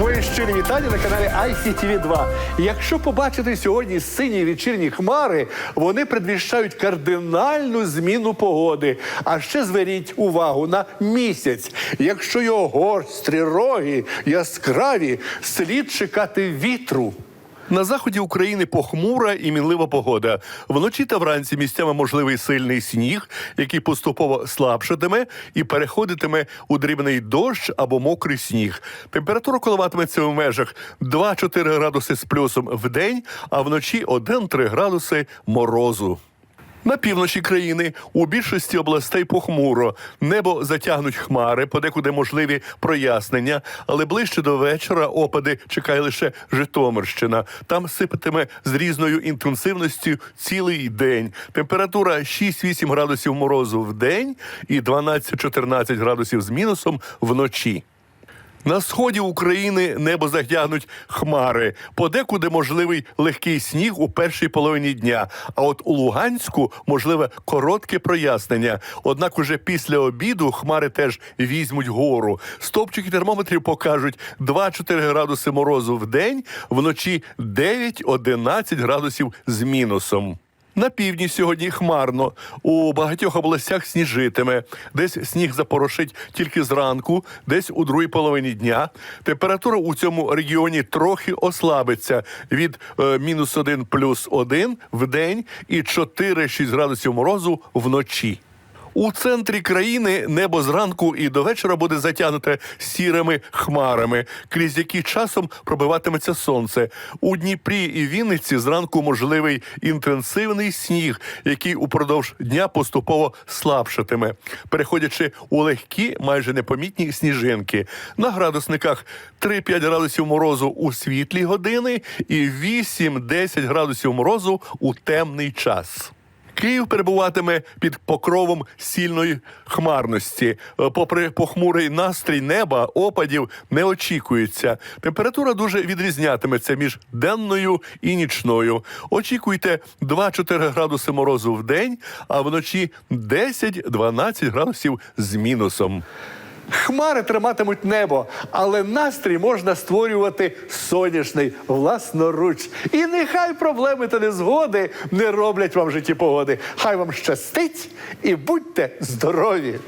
Мої щирі вітання на каналі ICTV 2. Якщо побачити сьогодні сині вечірні хмари, вони предвіщають кардинальну зміну погоди. А ще зверніть увагу на місяць. Якщо його гострі роги яскраві, слід чекати вітру. На заході України похмура і мінлива погода. Вночі та вранці місцями можливий сильний сніг, який поступово слабшатиме і переходитиме у дрібний дощ або мокрий сніг. Температура коливатиметься в межах 2-4 градуси з плюсом в день, а вночі 1-3 градуси морозу. На півночі країни у більшості областей похмуро. Небо затягнуть хмари, подекуди можливі прояснення, але ближче до вечора опади чекає лише Житомирщина. Там сипатиме з різною інтенсивністю цілий день. Температура 6-8 градусів морозу в день і 12-14 градусів з мінусом вночі. На сході України небо затягнуть хмари. Подекуди можливий легкий сніг у першій половині дня. А от у Луганську можливе коротке прояснення. Однак уже після обіду хмари теж візьмуть гору. Стопчики термометрів покажуть 2-4 градуси морозу в день, вночі 9-11 градусів з мінусом. На півдні сьогодні хмарно. У багатьох областях сніжитиме. Десь сніг запорошить тільки зранку, десь у другій половині дня. Температура у цьому регіоні трохи ослабиться від е, мінус один плюс один в день і 4-6 градусів морозу вночі. У центрі країни небо зранку і до вечора буде затягнуте сірими хмарами, крізь які часом пробиватиметься сонце. У Дніпрі і Вінниці зранку можливий інтенсивний сніг, який упродовж дня поступово слабшатиме, переходячи у легкі, майже непомітні сніжинки. На градусниках 3-5 градусів морозу у світлі години і 8-10 градусів морозу у темний час. Київ перебуватиме під покровом сильної хмарності. Е, Попри похмурий настрій неба, опадів не очікується. Температура дуже відрізнятиметься між денною і нічною. Очікуйте 2-4 градуси морозу в день, а вночі 10-12 градусів з мінусом. Хмари триматимуть небо, але настрій можна створювати сонячний власноруч. І нехай проблеми та незгоди не роблять вам житті погоди. Хай вам щастить і будьте здорові!